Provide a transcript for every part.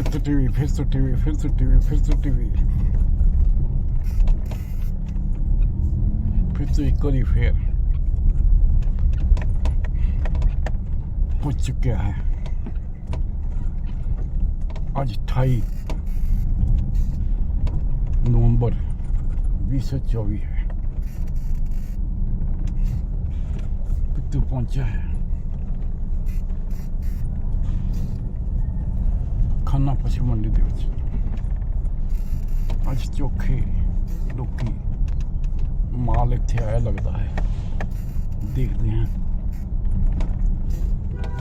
ਫਿਰ ਤੋਂ ਟੀਵੀ ਫਿਰ ਤੋਂ ਟੀਵੀ ਫਿਰ ਤੋਂ ਟੀਵੀ ਫਿਰ ਤੋਂ ਟੀਵੀ ਫਿਰ ਤੋਂ ਇੱਕ ਵਾਰੀ ਫੇਰ ਹੋ ਚੁੱਕਿਆ ਹੈ ਅੱਜ 28 ਨਵੰਬਰ 2024 ਹੈ ਪਿੱਤੂ ਪਹੁੰਚਿਆ ਹੈ ਖੰਨਾ ਪਸ਼ੂ ਮੰਡੀ ਦੇ ਵਿੱਚ ਅੱਜ ਚੋਖੇ ਲੋਕੀ ਮਾਲ ਇੱਥੇ ਆਇਆ ਲੱਗਦਾ ਹੈ ਦੇਖਦੇ ਹਾਂ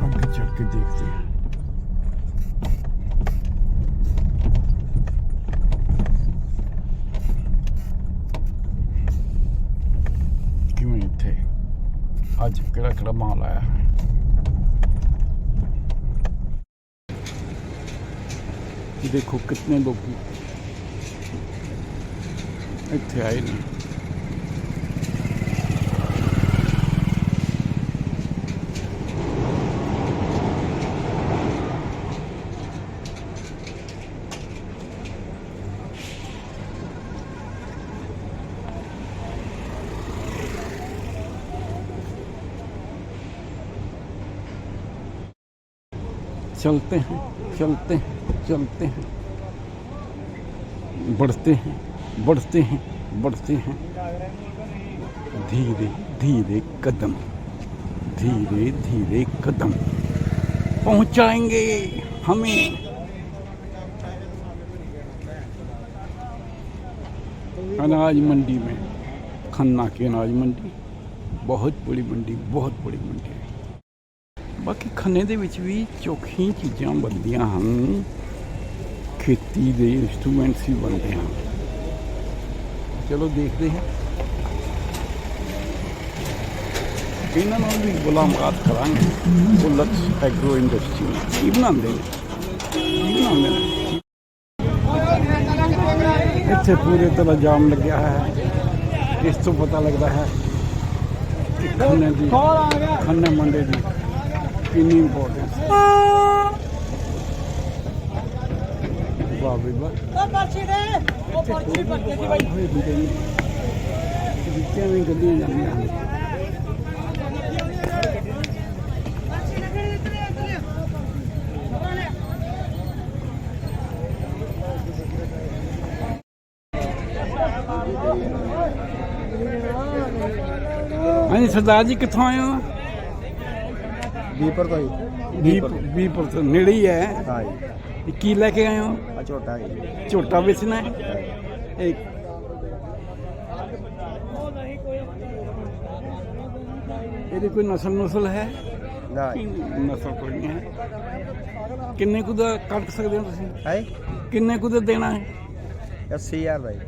ਅੱਗੇ ਚੱਲ ਕੇ ਦੇਖਦੇ ਹਾਂ ਕਿਵੇਂ ਇੱਥੇ ਅੱਜ ਕਿਹੜਾ ਕਿਹੜਾ ਮਾਲ ਆਇਆ ਹੈ ਦੇਖੋ ਕਿੰਨੇ ਲੋਕੀ ਇੱਥੇ ਆਏ ਨੇ चलते हैं चलते हैं चलते हैं बढ़ते हैं बढ़ते हैं बढ़ते हैं धीरे धीरे कदम धीरे धीरे कदम पहुंचाएंगे हमें अनाज मंडी में खन्ना की अनाज मंडी बहुत बड़ी मंडी बहुत बड़ी मंडी है ਬਾਕੀ ਖੰਨੇ ਦੇ ਵਿੱਚ ਵੀ ਚੋਖੀਆਂ ਚੀਜ਼ਾਂ ਬਣਦੀਆਂ ਹਨ ਖੇਤੀ ਦੇ ਇਨਸਟਰੂਮੈਂਟਸ ਵੀ ਬਣਦੇ ਹਨ। ਚਲੋ ਦੇਖਦੇ ਹਾਂ। ਇਹਨਾਂ ਨਾਲ ਵੀ ਮੁਲਾਕਾਤ ਕਰਾਂਗੇ। ਬੁਲਟ ਐਗਰੋ ਇੰਡਸਟਰੀ ਕੀ ਬਣਾਉਂਦੇ ਨੇ? ਕੀ ਬਣਾਉਂਦੇ ਨੇ? ਇੱਥੇ ਪੂਰੇ ਤਰ੍ਹਾਂ ਜਾਮ ਲੱਗਿਆ ਹੈ। ਇਸ ਤੋਂ ਪਤਾ ਲੱਗਦਾ ਹੈ ਖੰਨੇ ਦੀ ਖੰਨੇ ਮੰਡੇ ਦੀ ਕਿੰਨੀ ਇੰਪੋਰਟੈਂਸ ਵਾਹ ਬਈ ਵਾਹ ਉਹ ਪਰਚੀ ਦੇ। ਉਹ ਪਰਚੀ ਪੱਕੇ ਦੀ ਬਾਈ। ਹੋਏ ਹੁੰਦੇ ਨੇ ਵਿੱਚੇ ਵੀ ਗੱਡੀਆਂ ਜਾਂਦੀਆਂ ਹਨ ਹਾਂਜੀ ਸਰਦਾਰ ਜੀ ਕਿੱਥੋਂ ਆਏ ਹੋ? ਦੀਪਰ ਤੋਂ ਹੀ ਵੀਪ ਵੀਪੁਰ ਤੋਂ ਨੇੜੇ ਹੀ ਹੈ। ਹਾਂ ਜੀ। ਇਹ ਕੀ ਲੈ ਕੇ ਆਏ ਹੋ? ਆ ਛੋਟਾ ਜੀ। ਝੋਟਾ ਵੇਚਣਾ ਹੈ? ਇਹ ਇਹਦੀ ਕੋਈ ਨਸਲ ਨਸਲ ਹੈ? ਨਾ ਨਸਲ ਕੋਈ ਨਹੀਂ ਹੈ। ਕਿੰਨੇ ਕੁ ਦਾ ਕੱਟ ਸਕਦੇ ਹੋ ਤੁਸੀਂ? ਹੈ ਕਿੰਨੇ ਕੁ ਦਾ ਦੇਣਾ ਹੈ? 80000 ਦਾ ਜੀ।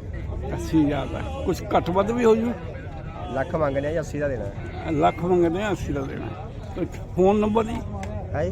80000 ਦਾ। ਕੁਝ ਘੱਟ ਵੱਧ ਵੀ ਹੋ ਜੂ? ਲੱਖ ਮੰਗਦੇ ਆ ਜੀ 80 ਦਾ ਦੇਣਾ। ਲੱਖ ਮੰਗਦੇ ਆ 80 ਦਾ ਦੇਣਾ ਹੈ। ਤੇ ਫੋਨ ਨੰਬਰ ਜੀ? ਹੈ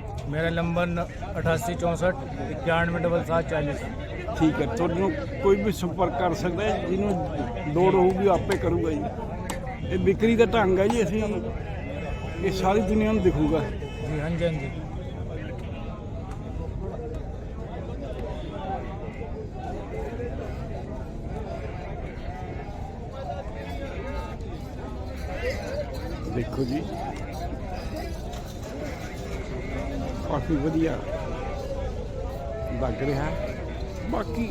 ਮੇਰਾ ਨੰਬਰ 8864 917440 ਠੀਕ ਹੈ ਤੁਹਾਨੂੰ ਕੋਈ ਵੀ ਸੰਪਰਕ ਕਰ ਸਕਦਾ ਹੈ ਜਿਹਨੂੰ ਲੋੜ ਹੋਊਗੀ ਆਪੇ ਕਰੂਗਾ ਜੀ। ਇਹ ਵਿਕਰੀ ਦਾ ਢੰਗ ਹੈ ਜੀ ਅਸੀਂ ਇਹ ਸਾਰੀ ਦੁਨੀਆ ਨੂੰ ਦਿਖੂਗਾ। ਜੀ ਹਾਂਜੀ ਹਾਂਜੀ। ਦੇਖੋ ਜੀ। ਕਾਫੀ ਵਧੀਆ ਲੱਗ ਰਿਹਾ। ਹੈ ਬਾਕੀ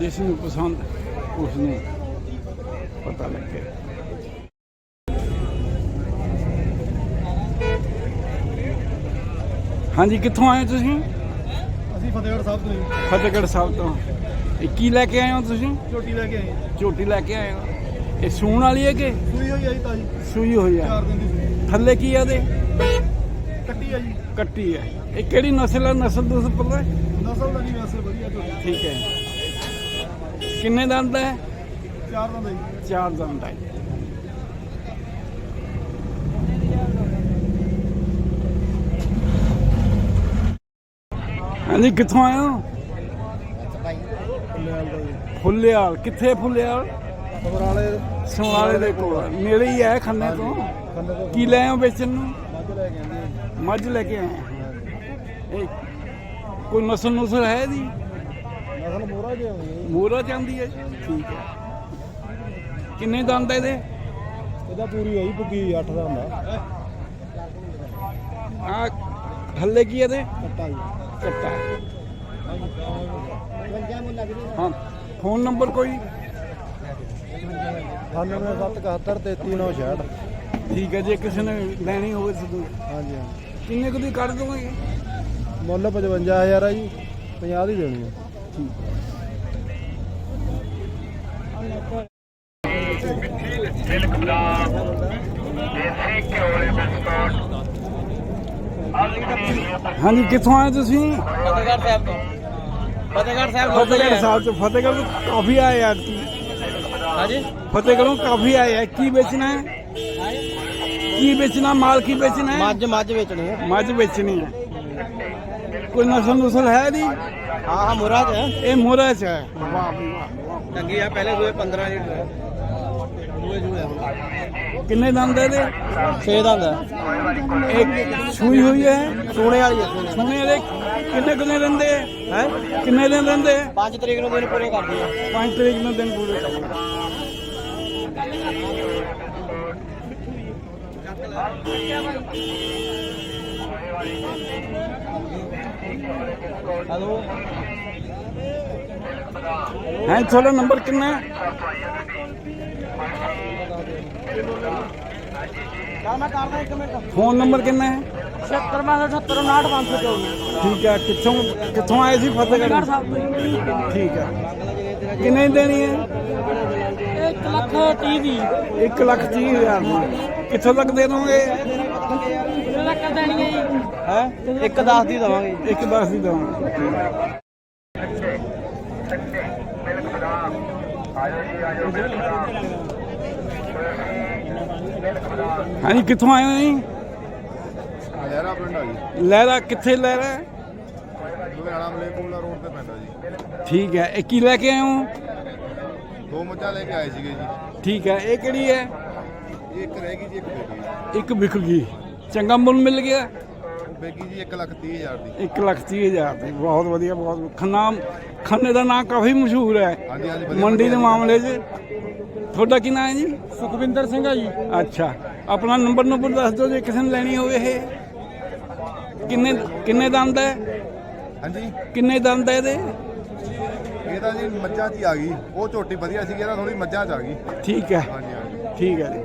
ਜਿਸ ਨੂੰ ਪਸੰਦ ਉਸ ਨੂੰ ਪਤਾ ਲੱਗੇ। ਹਾਂਜੀ ਕਿੱਥੋਂ ਆਏ ਤੁਸੀਂ? ਅਸੀਂ ਫਤਿਹਗੜ੍ਹ ਸਾਹਿਬ ਤੋਂ ਜੀ। ਫਤਿਹਗੜ੍ਹ ਸਾਹਿਬ ਤੋਂ। ਇਹ ਕੀ ਲੈ ਕੇ ਆਏ ਹੋ ਤੁਸੀਂ? ਝੋਟੀ ਲੈ ਕੇ ਆਏ ਝੋਟੀ ਲੈ ਕੇ ਆਏ ਹੋ। ਇਹ ਸੂਣ ਵਾਲੀ ਹੈ ਕਿ? ਸੂਈ ਹੋਈ ਆਈ ਤਾਜੀ। ਸੂਈ ਹੋਈ ਹੈ ਦਿਨ ਦੀ ਸੂਈ। ਥੱਲੇ ਕੀ ਹੈ ਇਹਦੇ ਕੱਟੀ ਆ ਜੀ। ਕੱਟੀ ਹੈ। ਇਹ ਕਿਹੜੀ ਨਸਲ ਹੈ? ਨਸਲ ਤੁਸੀਂ ਪਤਾ ਹੈ? ਨਸਲ ਦਾ ਨਹੀਂ ਵੈਸੇ ਵਧੀਆ ਝੋਟੀ ਠੀਕ ਹੈ। ਕਿੰਨੇ ਦੰਦ ਹੈ? ਚਾਰ ਦਾ ਜੀ। ਚਾਰ ਦੰਦ ਹੈ। ਹਾਂਜੀ ਕਿੱਥੋਂ ਆਏ ਹੋ? ਫੁੱਲਿਆਲ ਕਿੱਥੇ ਫੁੱਲਿਆਲ? ਸਮਰਾਲੇ ਸਮਰਾਲੇ ਦੇ ਕੋਲ। ਨੇੜੇ ਹੀ ਹੈ ਖੰਨੇ ਤੋਂ। ਕੀ ਲੈ ਆਓ ਵੇਚਣ ਨੂੰ? ਮੱਝ ਲੈ ਕੇ ਆਏ। ਇਹ ਕੋਈ ਨਸਲ ਨੁਸਲ ਹੈ ਦੀ ਨਸਲ ਮੋਰਾ ਜੇ ਆਉਂਦੀ ਮੋਰਾ ਜਾਂਦੀ ਹੈ ਠੀਕ ਹੈ। ਕਿੰਨੇ ਦੰਦ ਹੈ ਇਹਦੇ? ਇਹਦਾ ਪੂਰੀ ਹੋਈ ਬੁੱਗੀ 8 ਦਾ ਹੁੰਦਾ ਆ। ਥੱਲੇ ਕੀ ਇਹਦੇ? ਕੱਟਾ ਕੱਟਾ। ਹੈ। ਫੋਨ ਨੰਬਰ ਕੋਈ? 9771 3366 ਠੀਕ ਹੈ ਜੇ ਕਿਸੇ ਨੇ ਲੈਣੀ ਹੋਵੇ ਤਾਂ ਹਾਂਜੀ ਹਾਂਜੀ। ਕਿੰਨੇ ਕੁ ਦੀ ਕੱਢ ਦੋਗੇ? ਮੁੱਲ 55000 ਆ ਜੀ 50 ਦੀ ਦੇਣੀ ਹੈ ਹਾਂਜੀ ਕਿੱਥੋਂ ਆਏ ਤੁਸੀਂ? ਫਤਿਹਗੜ੍ਹ ਸਾਹਿਬ ਤੋਂ। ਫਤਿਹਗੜ੍ਹ ਸਾਹਿਬ ਫਤਿਹਗੜ੍ਹ ਸਾਹਿਬ ਤੋਂ। ਫਤਿਹਗੜ੍ਹ ਤੋਂ ਕਾਫੀ ਆਏ ਆ ਕੀ ਹਾਂਜੀ? ਫਤਿਹਗੜ੍ਹੋਂ ਕਾਫੀ ਆਏ ਆ। ਕੀ ਵੇਚਣਾ ਹੈ? ਕੀ ਵੇਚਣਾ ਮਾਲ ਕੀ ਵੇਚਣਾ ਹੈ? ਮੱਝ ਮੱਝ ਵੇਚਣੀ ਹੈ। ਮੱਝ ਵੇਚਣੀ ਹੈ। ਕੋਈ ਨਸਲ ਨੁਸਲ ਹੈ ਦੀ ਹਾਂ ਹਾਂ ਮੁਰਾ ਚ ਇਹ ਮੋਰਾ ਚ ਹੈ। ਵਾਹ ਵੀ ਵਾਹ ਚੰਗੀ ਆ ਪਹਿਲੇ ਦੂਏ 15 ਲੀਟਰ ਦੂਏ ਜੂਏ ਕਿੰਨੇ ਦੰਦ ਹੈ ਇਹਦੇ? 6 ਦਾ ਹੁੰਦਾ ਇੱਕ ਸੂਈ ਹੋਈ ਹੈ? ਸੋਨੇ ਵਾਲੀ ਹੈ ਸੋਨੇ ਦੇ ਕਿੰਨੇ ਕਿੰਨੇ ਰਹਿੰਦੇ ਹੈ? ਕਿੰਨੇ ਦਿਨ ਰਹਿੰਦੇ 5 ਤਰੀਕ ਨੂੰ ਦਿਨ ਪੂਰੇ ਕਰਦੀ ਆ। 5 ਤਰੀਕ ਨੂੰ ਦਿਨ ਪੂਰੇ ਕਰਨੇ ਹਲੋ ਹੈ ਤੁਹਾਡਾ ਨੰਬਰ ਕਿੰਨਾ ਹੈ ਚੱਲ ਮੈਂ ਕਰਦਾ ਇੱਕ ਮਿੰਟ ਫੋਨ ਨੰਬਰ ਕਿੰਨਾ ਹੈ 75 554 ਠੀਕ ਹੈ ਕਿੱਥੋਂ ਕਿੱਥੋਂ ਆਏ ਸੀ ਫਤਿਹਗੜ੍ਹ ਠੀਕ ਹੈ ਕਿੰਨੇ ਦੀ ਦੇਣੀ ਹੈ 1 ਲੱਖ 30 ਦੀ 1 ਲੱਖ ਤੀਹ ਹਜ਼ਾਰ ਦੀ ਕਿੱਥੋਂ ਤੱਕ ਦੇ ਦੋਗੇ? ਲੱਖ ਦੇਣੀ ਹੈ ਜੀ? ਹੈ? ਇੱਕ 10 ਦੀ ਦਵਾਂਗੇ ਇੱਕ ਦਸ ਦੀ ਦਵਾਂਗੇ। ਹਾਂਜੀ ਕਿੱਥੋਂ ਆਏ ਹੋ ਜੀ? ਲਹਿਰਾ ਪਿੰਡ ਆ ਜੀ। ਲਹਿਰਾ ਕਿੱਥੇ ਲਹਿਰਾ ਲੁਧਿਆਣਾ ਮਲੇਕੁਮਲਾ ਰੋਡ ਤੇ ਪੈਂਦਾ ਜੀ। ਠੀਕ ਹੈ ਇਹ ਕੀ ਲੈ ਕੇ ਆਏ ਹੋ? ਦੋ ਮੱਝਾਂ ਲੈ ਕੇ ਆਏ ਸੀਗੇ ਜੀ। ਠੀਕ ਹੈ ਇਹ ਕਿਹੜੀ ਹੈ? ਇਹ ਇੱਕ ਰਹਿ ਗਈ ਜੀ ਇੱਕ ਬੇਗੀ ਇੱਕ ਵਿਕ ਗਈ। ਚੰਗਾ ਮੁੱਲ ਮਿਲ ਗਿਆ। ਬੇਗੀ ਜੀ 1 ਲੱਖ 30 ਹਜ਼ਾਰ ਦੀ। 1 ਲੱਖ ਤੀਹ ਹਜ਼ਾਰ ਦੀ। ਬਹੁਤ ਵਧੀਆ ਬਹੁਤ ਖੰਨਾ ਖੰਨੇ ਦਾ ਨਾਂ ਕਾਫੀ ਮਸ਼ਹੂਰ ਹੈ। ਹਾਂਜੀ ਹਾਂਜੀ ਵਧੀਆ ਮੰਡੀ ਦੇ ਮਾਮਲੇ 'ਚ। ਤੁਹਾਡਾ ਕੀ ਨਾਂ ਹੈ ਜੀ? ਸੁਖਵਿੰਦਰ ਸਿੰਘ ਆ ਜੀ। ਅੱਛਾ। ਆਪਣਾ ਨੰਬਰ ਨੰਬਰ ਦੱਸ ਦਿਓ ਜੇ ਕਿਸੇ ਨੇ ਲੈਣੀ ਹੋਵੇ ਇਹ। ਕਿੰਨੇ ਕਿੰਨੇ ਦੰਦ ਹੈ? ਹਾਂਜੀ। ਕਿੰਨੇ ਦੰਦ ਹੈ ਇਹਦੇ? ਇਹ ਤਾਂ ਜੀ ਮੱਝਾਂ 'ਚ ਹੀ ਆ ਗਈ। ਉਹ ਝੋਟੀ ਵਧੀਆ ਸੀਗੀ ਇਹਦਾ ਥੋੜੀ ਮੱਝਾਂ 'ਚ ਆ ਗਈ। ਠੀਕ ਹੈ। ਹਾਂਜੀ। ਠੀਕ ਹੈ ਜੀ।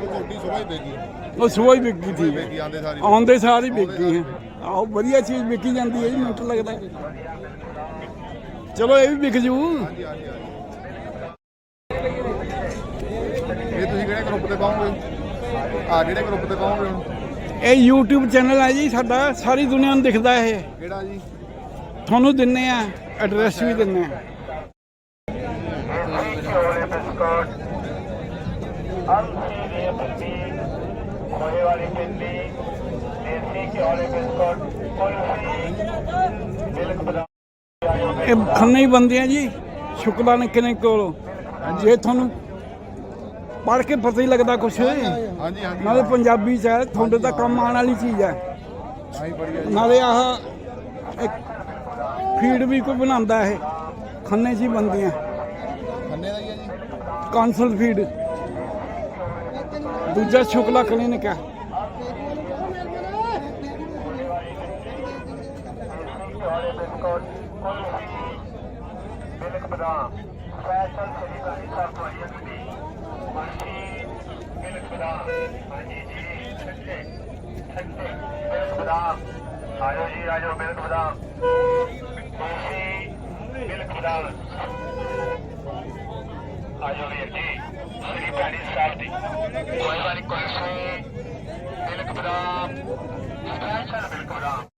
ਉਹ ਝੋਟੀ ਸੁਬਾਹ ਹੀ ਬੇਗੀ ਉਹ ਸਵੇਰ ਹੀ। ਵਿਕ ਗਈ ਥੀ ਬੇਗੀ ਆਂਦੇ ਸਾਰੀ ਆਉਂਦੇ ਸਾਰ ਹੀ ਵਿਕ ਗਈ ਹੈ। ਆਹੋ ਵਧੀਆ ਚੀਜ਼ ਵਿਕੀ ਜਾਂਦੀ ਹੈ ਜੀ ਮਿੰਟ ਲੱਗਦਾ। ਚਲੋ ਇਹ ਵੀ ਵਿਕ ਜੂ। ਇਹ ਤੁਸੀਂ ਕਿਹੜੇ ਗਰੁੱਪ ਤੇ ਪਾਓਗੇ ਆ ਕਿਹੜੇ ਗਰੁੱਪ ਤੇ ਪਾਓਗੇ ਹੁਣ ਇਹ YouTube ਚੈਨਲ ਹੈ ਜੀ ਸਾਡਾ। ਸਾਰੀ ਦੁਨੀਆ ਨੂੰ ਦਿਖਦਾ ਇਹ। ਕਿਹੜਾ ਜੀ? ਤੁਹਾਨੂੰ ਦਿੰਨੇ ਆ ਐਡਰੈਸ ਵੀ ਦਿੰਨੇ ਆ। ਖੋਏ ਵਾਲੀ ਪਿੰਡੀ ਦੇਸੀ ਘਿਓ ਵਾਲੇ ਬਿਸਕੁਟ ਕੁਲਫੀ ਮਿਲਕ ਬਦਾਮ ਇਹ ਖੰਨੇ ਹੀ ਬੰਦੇ ਆ ਜੀ ਸ਼ੁਕਲਾ ਨੇ ਕਿਨੇ ਕੋਲ? ਜੇ ਤੁਹਾਨੂੰ ਪੜ੍ਹ ਕੇ ਪਤਾ ਹੀ ਲੱਗਦਾ ਕੁਛ ਹਾਂਜੀ ਹਾਂਜੀ ਨਾਲੇ ਪੰਜਾਬੀ ਚ ਹੈ ਤੁਹਾਡੇ ਤਾਂ ਕੰਮ ਆਉਣ ਵਾਲੀ ਚੀਜ਼ ਹੈ। ਜੀ ਨਾਲੇ ਆਹ ਇੱਕ ਫੀਡ ਵੀ ਕੋਈ ਬਣਾਉਂਦਾ ਇਹ ਖੰਨੇ 'ਚ ਹੀ ਬਣਦੀਆਂ ਖੰਨੇ ਦਾ ਹੀ ਹੈ ਜੀ ਕਾਂਸਲ ਫੀਡ। ਦੂਜਾ ਸ਼ੁਕਲਾ ਕਲੀਨਿਕ ਹੈ। ਮਿਲਕ ਬਦਾਮ ਸਪੈਸ਼ਲ ਸ੍ਰੀ ਕਾਲੀ ਸਾਹਿਬ ਤੋਂ ਆਈ ਹੈ ਮਿਲਕ ਬਦਾਮ ਹਾਂਜੀ ਜੀ ਠੰਡੇ ਠੰਡੇ ਮਿਲਕ ਬਦਾਮ। ਆਜੋ ਜੀ ਆਜੋ ਮਿਲਕ ਬਦਾਮ ਕੁਲਫੀ ਮਿਲਕ ਬਦਾਮ। Mayorité, Ripani Sardi. Moyvani Kolson, Bilkram, Subhashana Bilkram.